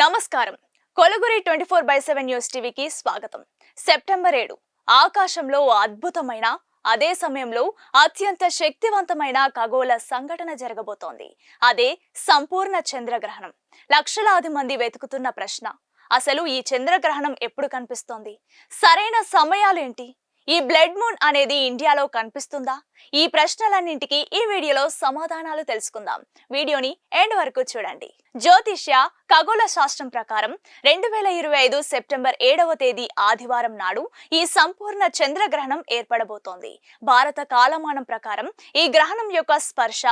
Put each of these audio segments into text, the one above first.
నమస్కారం. Koluguri twenty four by seven news టీవీకి స్వాగతం. సెప్టెంబర్ ఏడు ఆకాశంలో ఓ అద్భుతమైన అదే సమయంలో అత్యంత శక్తివంతమైన ఖగోళ సంఘటన జరగబోతోంది. అదే సంపూర్ణ చంద్రగ్రహణం. లక్షలాది మంది వెతుకుతున్న ప్రశ్న అసలు ఈ చంద్రగ్రహణం ఎప్పుడు కనిపిస్తోంది? సరైన సమయాలేంటి? ఈ బ్లడ్ మూన్ అనేది ఇండియాలో కనిపిస్తుందా? ఈ ప్రశ్నలన్నింటికి ఈ వీడియోలో సమాధానాలు తెలుసుకుందాం. వీడియోని ఎండ్ వరకు చూడండి. జ్యోతిష్య ఖగోళ శాస్త్రం ప్రకారం రెండు వేల ఇరవై ఐదు సెప్టెంబర్ ఏడవ తేదీ ఆదివారం నాడు ఈ సంపూర్ణ చంద్రగ్రహణం ఏర్పడబోతోంది. భారత కాలమానం ప్రకారం ఈ గ్రహణం యొక్క స్పర్శ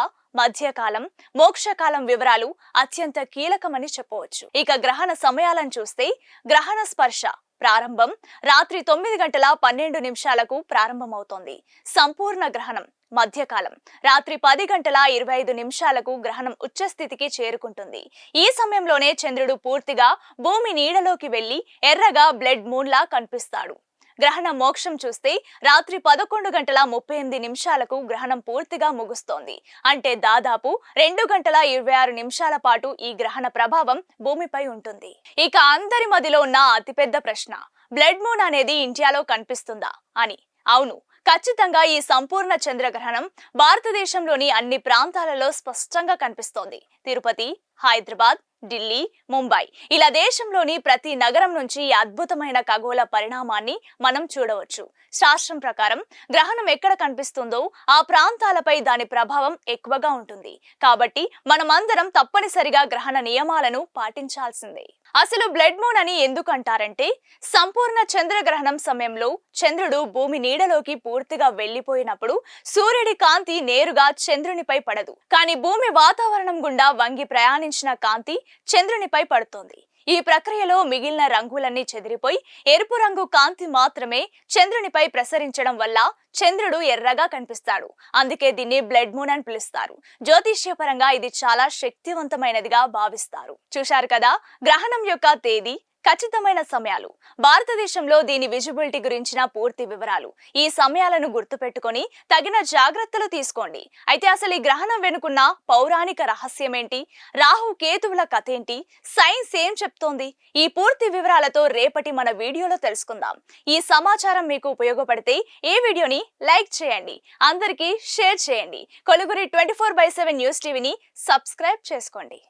మధ్యకాలం మోక్షకాలం వివరాలు అత్యంత కీలకమని చెప్పవచ్చు. ఇక గ్రహణ సమయాలను చూస్తే గ్రహణ స్పర్శ ప్రారంభం రాత్రి తొమ్మిది గంటల పన్నెండు నిమిషాలకు ప్రారంభమవుతోంది. సంపూర్ణ గ్రహణం మధ్యకాలం. రాత్రి పది గంటల ఇరవై ఐదు నిమిషాలకు గ్రహణం ఉచ్చస్థితికి చేరుకుంటుంది. ఈ సమయంలోనే చంద్రుడు పూర్తిగా భూమి నీడలోకి వెళ్ళి ఎర్రగా బ్లడ్ మూన్లా కనిపిస్తాడు. గ్రహణ మోక్షం చూస్తే రాత్రి పదకొండు గంటల ముప్పై ఎనిమిది నిమిషాలకు గ్రహణం పూర్తిగా ముగుస్తోంది. అంటే దాదాపు రెండు గంటల ఇరవై ఆరు నిమిషాల పాటు ఈ గ్రహణ ప్రభావం భూమిపై ఉంటుంది. ఇక అందరి మదిలో ఉన్న అతిపెద్ద ప్రశ్న బ్లడ్ మూన్ అనేది ఇండియాలో కనిపిస్తుందా? అని. అవును ఖచ్చితంగా ఈ సంపూర్ణ చంద్రగ్రహణం భారతదేశంలోని అన్ని ప్రాంతాలలో స్పష్టంగా కనిపిస్తోంది. తిరుపతి హైదరాబాద్ ఢిల్లీ ముంబై ఇలా దేశంలోని ప్రతి నగరం నుంచి ఈ అద్భుతమైన ఖగోళ పరిణామాన్ని మనం చూడవచ్చు. శాస్త్రం ప్రకారం గ్రహణం ఎక్కడ కనిపిస్తుందో ఆ ప్రాంతాలపై దాని ప్రభావం ఎక్కువగా ఉంటుంది. కాబట్టి మనమందరం తప్పనిసరిగా గ్రహణ నియమాలను పాటించాల్సిందే. అసలు బ్లడ్ మూన్ అని ఎందుకు అంటారంటే సంపూర్ణ చంద్రగ్రహణం సమయంలో చంద్రుడు భూమి నీడలోకి పూర్తిగా వెళ్ళిపోయినప్పుడు సూర్యుడి కాంతి నేరుగా చంద్రునిపై పడదు. కానీ భూమి వాతావరణం గుండా వంగి ప్రయాణించిన కాంతి చంద్రునిపై పడుతోంది. ఈ ప్రక్రియలో మిగిలిన రంగులన్నీ చెదిరిపోయి ఎరుపు రంగు కాంతి మాత్రమే చంద్రునిపై ప్రసరించడం వల్ల చంద్రుడు ఎర్రగా కనిపిస్తాడు. అందుకే దీన్ని బ్లడ్ మూన్ అని పిలుస్తారు. జ్యోతిష్యపరంగా ఇది చాలా శక్తివంతమైనదిగా భావిస్తారు. చూశారు కదా? గ్రహణం యొక్క తేదీ ఖచ్చితమైన సమయాలు. భారతదేశంలో దీని విజిబిలిటీ గురించిన పూర్తి వివరాలు. ఈ సమయాలను గుర్తుపెట్టుకొని తగిన జాగ్రత్తలు తీసుకోండి. అయితే అసలు ఈ గ్రహణం వెనుకున్న పౌరాణిక రహస్యం ఏంటి రాహు కేతువుల కథ ఏంటి? సైన్స్ ఏం చెప్తోంది? ఈ పూర్తి వివరాలతో రేపటి మన వీడియోలో తెలుసుకుందాం. ఈ సమాచారం మీకు ఉపయోగపడితే ఈ వీడియోని లైక్ చేయండి. అందరికీ షేర్ చేయండి. Koluguri twenty four by seven news టీవీని సబ్స్క్రైబ్ చేసుకోండి.